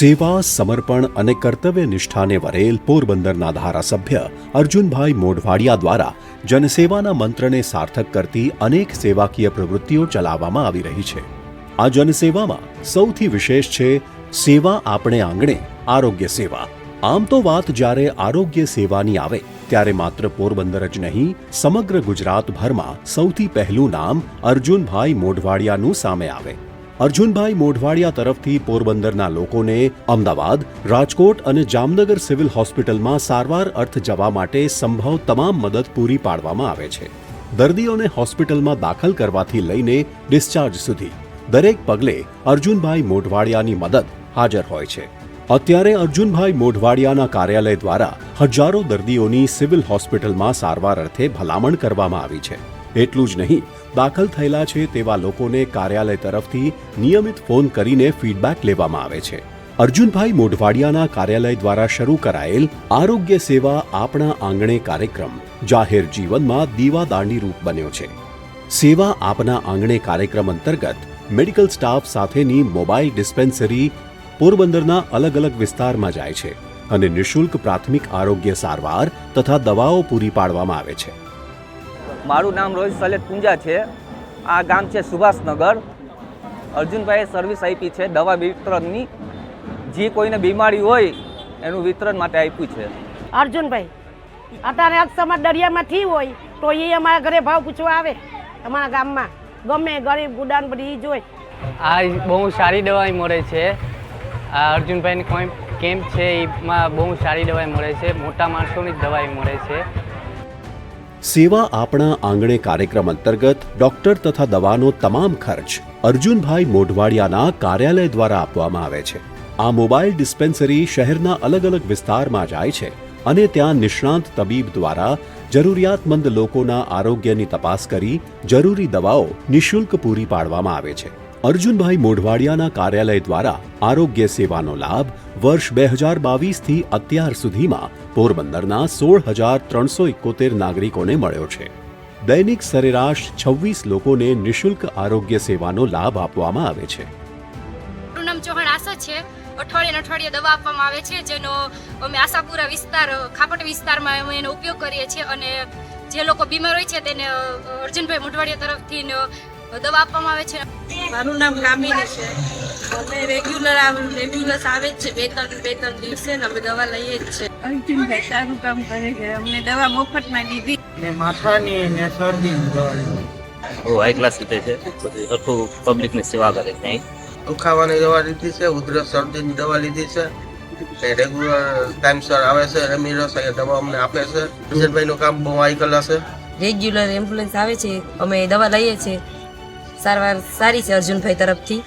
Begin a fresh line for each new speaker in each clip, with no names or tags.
સેવા, સમર્પણ અને કર્તવ્ય નિષ્ઠાને વરેલ પોરબંદરના ધારાસભ્ય અર્જુનભાઈ મોઢવાડિયા દ્વારા જનસેવાના મંત્રને સાર્થક કરતી અનેક સેવાકીય પ્રવૃત્તિઓ ચલાવવામાં આવી રહી છે. આ જનસેવામાં સૌથી વિશેષ છે, સેવા આપણે આંગણે આરોગ્ય સેવા. આમ તો વાત જ્યારે આરોગ્ય સેવાની આવે, ત્યારે માત્ર પોરબંદર જ નહીં, સમગ્ર ગુજરાતભરમાં સૌથી પહેલું નામ અર્જુનભાઈ મોઢવાડિયાનું સામે આવે. અર્જુનભાઈ મોઢવાડિયા તરફથી પોરબંદરના લોકોને અમદાવાદ, રાજકોટ અને જામનગર સિવિલ હોસ્પિટલમાં સારવાર અર્થ જવા માટે સંભવ તમામ મદદ પૂરી પાડવામાં આવે છે. દર્દીઓને હોસ્પિટલમાં દાખલ કરવાથી લઈને ડિસ્ચાર્જ સુધી. દરેક પગલે અર્જુનભાઈ મોઢવાડિયાની મદદ હાજર હોય છે. અત્યારે અર્જુનભાઈ મોઢવાડિયાના કાર્યાલય દ્વારા હજારો દર્દીઓની સિવિલ હોસ્પિટલમાં સારવાર અર્થે ભલામણ કરવામાં આવી છે. એટલું જ નહીં, દાખલ થયેલા છે તેવા લોકોને કાર્યાલય તરફથી નિયમિત ફોન કરીને ફીડબેક લેવામાં આવે છે. અર્જુનભાઈ મોઢવાડિયાના કાર્યાલય દ્વારા શરૂ કરાયેલ આરોગ્ય સેવા આપણા આંગણે કાર્યક્રમ, જાહેર જીવનમાં દીવાદાંડી રૂપ બન્યો છે. સેવા આપના આંગણે કાર્યક્રમ અંતર્ગત મેડિકલ સ્ટાફ સાથેની મોબાઈલ ડિસ્પેન્સરી પોરબંદરના અલગ અલગ વિસ્તારમાં જાય છે અને નિઃશુલ્ક પ્રાથમિક આરોગ્ય સારવાર તથા દવાઓ પૂરી પાડવામાં આવે છે.
મારું નામ રોહિત સલેત પૂંજા છે. આ ગામ છે સુભાષનગર. અર્જુનભાઈએ સર્વિસ આપી છે દવા વિતરણની. જે કોઈને બીમારી હોય એનું વિતરણ માટે આપ્યું છે.
અર્જુનભાઈ અત્યારે અક્ષરમાં દરિયામાં થી હોય તો એ અમારા ઘરે ભાવ પૂછવા આવે. અમારા ગામમાં ગમે ગરીબ ગુડાન બધી એ જોઈ
આ બહુ સારી દવાઈ મળે છે. આ અર્જુનભાઈની કોઈ કેમ્પ છે એમાં બહુ સારી દવાઈ મળે છે. મોટા માણસોની જ દવાઈ મળે છે.
સેવા આપણા આંગણે કાર્યક્રમ અંતર્ગત ડોક્ટર તથા દવાનો તમામ ખર્ચ અર્જુનભાઈ મોઢવાડિયાના કાર્યાલય દ્વારા આપવામાં આવે છે. આ મોબાઈલ ડિસ્પેન્સરી શહેરના અલગ અલગ વિસ્તારમાં જાય છે અને ત્યાં નિષ્ણાંત તબીબ દ્વારા જરૂરિયાતમંદ લોકોના આરોગ્યની તપાસ કરી જરૂરી દવાઓ નિઃશુલ્ક પૂરી પાડવામાં આવે છે. અર્જુનભાઈ મોઢવાડિયાના કાર્યાલય દ્વારા આરોગ્ય સેવાનો લાભ વર્ષ બે હજાર બાવીસથી અત્યાર સુધીમાં પોરબંદરના સોળ હજાર ત્રણસો એકોતેર નાગરિકોને મળ્યો છે. દૈનિક સરેરાશ છવ્વીસ લોકોને નિઃશુલ્ક આરોગ્ય સેવાનો લાભ આપવામાં આવે છે.
મારું નામ ચૌહાણ આશા છે. અઠવાડિયે અઠવાડિયે દવા આપવામાં આવે છે, જેનો અમે આશાપુરા વિસ્તાર, ખાપટ વિસ્તારમાં અમે એનો ઉપયોગ કરીએ છીએ અને જે લોકો બીમાર હોય છે તેને અર્જુનભાઈ મોઢવાડિયા તરફથી દવા આપવામાં આવે છે?
મારું નામ કામિની છે. અમે રેગ્યુલર રેગ્યુલર આવે જ છે. બે ત્રણ બે ત્રણ દિવસે ને અમે દવા લઈએ જ છે. અર્જુનભાઈ સારું કામ કરે છે. અમને દવા મફતમાં દીધી.
ને માથાની ને શરદીની દવા લીધી.
હાઈ ક્લાસ રીતે છે. બધું સરખું પબ્લિકની સેવા કરે છે
દુખાવાની દવા લીધી છે ઉધરસ શરદીની દવા લીધી છે. રેગ્યુલર ટાઈમસર આવે છે રેમીરસ અહીંયા દવા અમને આપે છે. વિજયભાઈનું કામ બહુ હાઈ ક્લાસ છે.
રેગ્યુલર એમ્બ્યુલન્સ આવે છે. અમે દવા લઈએ છીએ. સારવાર સારી છે અર્જુનભાઈ તરફથી.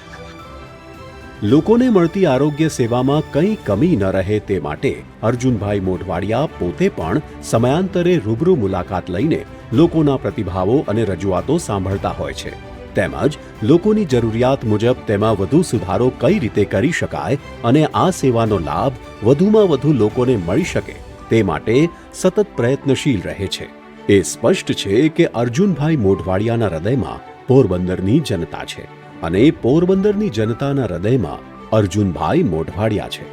લોકોને મળતી આરોગ્ય સેવામાં કંઈ કમી ન રહે તે માટે અર્જુનભાઈ મોઢવાડિયા પોતે પણ સમયાંતરે રૂબરૂ મુલાકાત લઈને લોકોના પ્રતિભાવો અને રજૂઆતો સાંભળતા હોય છે. તેમજ લોકોની જરૂરિયાત મુજબ તેમાં વધુ સુધારો કઈ રીતે કરી શકાય અને આ સેવાનો લાભ વધુમાં વધુ લોકોને મળી શકે તે માટે સતત પ્રયત્નશીલ રહે છે. એ સ્પષ્ટ છે કે અર્જુનભાઈ મોઢવાડિયાના હૃદયમાં પોરબંદરની જનતા છે અને પોરબંદરની જનતાના હૃદયમાં અર્જુનભાઈ મોઢવાડિયા છે.